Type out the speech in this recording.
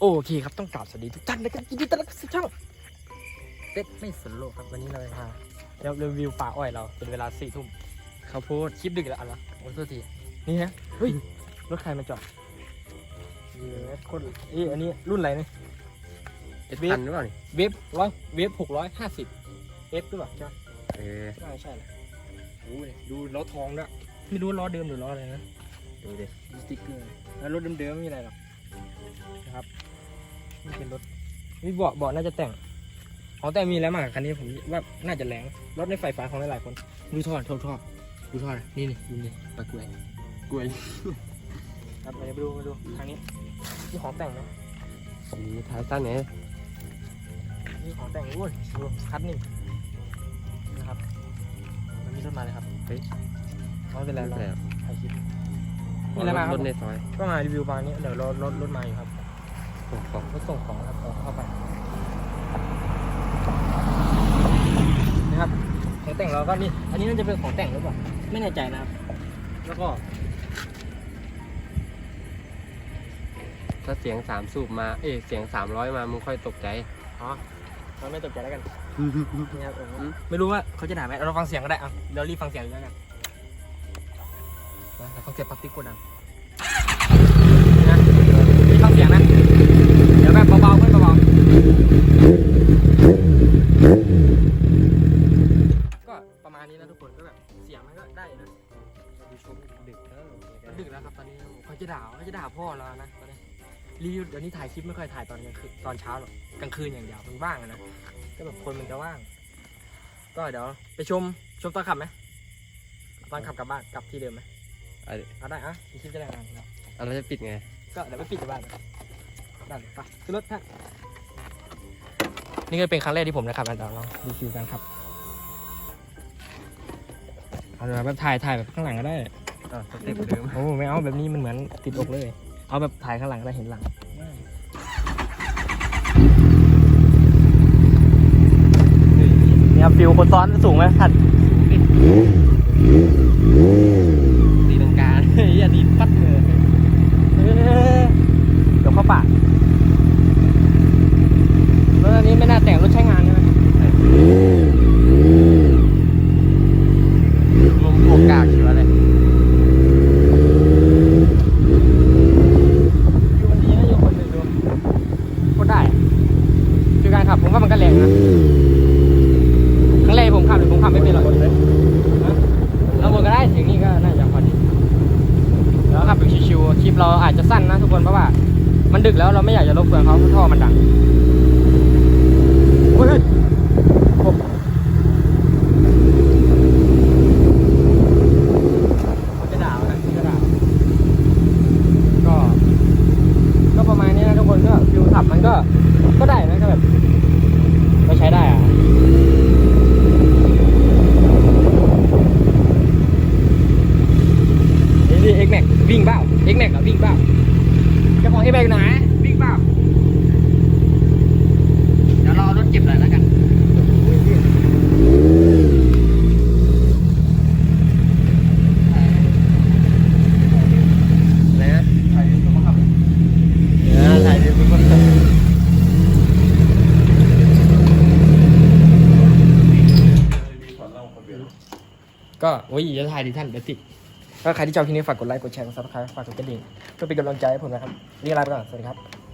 โอเคครับต้องกราบสวัสดีทุกท่านนะครับยินดีต้อนรับสู่ช่องเป็ดไม่สนโลกครับวันนี้เราจะพาเดี๋ยวรีวิวป่าอ้อยเราเป็นเวลาสี่ทุ่มเขาวโพดคลิปดึกแล้วอะไรวะโอ้โทษทีนี่ฮะเฮ้ยรถใครมาจอดเยสโคตรเอ้ยอันนี้รุ่นอะไรเนี่ยเอ็ดเวฟพันหรือเปล่านี่เวฟร้อยเวฟหกร้อยห้าสิบเอฟหรือเปล่าใช่ไหมเออใช่ใช่เลยโอ้ยดูล้อทองด้วยไม่รู้ว่าล้อเดิมหรือล้ออะไรนะดูดิดูสติ๊กเกอร์แล้วรถเดิมๆไม่มีอะไรหรอก นะครับนี่เป็นรถนี่เบาะเบาะน่าจะแต่งของแต่งมีแล้วมากคันนี้ผมว่าน่าจะแรงรถในไฟฟ้าของหลายๆคนดูท่อท่อท่อดูท่อนะนี่นี่ดูนี่ปลากล้วยกล้วยครับมาดูมาดูทางนี้นี่ของแต่งนะนี่ท้ายสั้นเนี่ยนี่ของแต่งด้วยดูคัดนิ่งนะครับมันมีรถมาเลยครับเฮ้ยไม่เป็นไรเราแล้วถ่ายคลิป รนี่อะไรมาคถรับในซอยก็มารีวิวบางนี้เดี๋ยวรถรถรถมาอยู่ครับส่งของรถส่งของครับเอาเข้าไปนะครับของแต่งเราก็นี่อันนี้น่าจะเป็นของแต่งหรือเปล่าไม่แน่ใจนะครับ แล้วก็ถ้าเสียงสามสูบมา เอ๊ะเสียงสามร้อยมามึงค่อยตกใจอ๋อเราไม่ตกใจแล้วกันนี่ครับเอออืมไม่รู้ว่าเขาจะด่าไหมเราฟังเสียงก็ได้อะเดี๋ยวรีบฟังเสียงเลยแล้วกัน นะเราฟังเสียงปั๊บติ๊กกดดังนะรีบฟังเสียงนะ เดี๋ยวแบบเบาๆเพื่อนเบาๆ ก็ประมาณนี้นะทุกคนก็แบบเสียงมันก็ได้นะดูชมดึกเออมันดึกแล้วครับตอนนี้เขาจะด่าเขาจะด่าพ่อเรานะตอนนี้รีวิวเดี๋ยวนี้ถ่ายคลิปไม่ค่อยถ่ายตอนกลางคืนตอนเช้าหรอกกลางคืนอย่างเดียวมันว่างนะก็แบบคนมันจะว่าง ก็เดี๋ยวไปชมชมตอนขับไหมตอนขับกลับบ้านกลับที่เดิมไหม อะเอาได้อะคลิปจะได้นานครับอะเราจะปิดไง ก็เดี๋ยวไปปิดที่บ้านนะได้เลยไปขึ้นรถฮะนี่ก็เป็นครั้งแรกที่ผมนะครับเดี๋ยวลองรีวิวกันครับเอาแบบถ่ายถ่ายแบบข้างหลังก็ได้ อะสเต็ปเดิมโอ้ไม่เอาแบบนี้มันเหมือนติดอกเลย เอาแบบถ่ายข้างหลังได้เห็นหลังนี่ครับฟิวคนซ้อนสูงไหมทัด ตีลังกา เฮ้ยอันนี้ปัดเลยเอ้ยเดี๋ยวเข้าปากรถอันนี้ไม่น่าแต่งรถใช้งานใช่ไหม รวมพวกกากอยู่อะไร อยู่มันดีนะอยู่คนหนึ่งดูก็ได้อะคือการขับผม ว่ามันก็แรงนะครั้งแรกผมขับหรือผมขับไม่เป็นหรอกนะเราบนก็ได้ถึงนี่ก็น่าจะพอดีแล้วขับแบบชิวๆคลิปเราอาจจะสั้นนะทุกคนเพราะว่า มันดึกแล้วเราไม่อยากจะรบกวนเขาเพราะท่อมันดังเฮ้ยผมเขาจะด่าเอานะเขาจะด่าก็ ก็ประมาณนี้นะทุกคนก็ฟิวขับมันก็ ก็ได้นะก็แบบ ก็ใช้ได้อะ นี่ดิ X Max วิ่งเปล่า X Max อะวิ่งเปล่าเจ้าของ X Max อยู่ไหนวิ่งเปล่าเดี๋ยวรอรถเก็บหน่อยแล้วกันอะไรนะถ่ายรูปมาขับเออถ่ายรูปมาขับก็โอ้ยจะถ่ายดิท่านเดี๋ยวติด ก็ใครที่ชอบคลิปนี้ฝากกดไลค์ กดแชร์ กดซับสไครต์ฝากกดกระดิ่งเพื่อเป็นกำลังใจให้ผมนะครับ นี่ลาไปก่อน สวัสดีครับ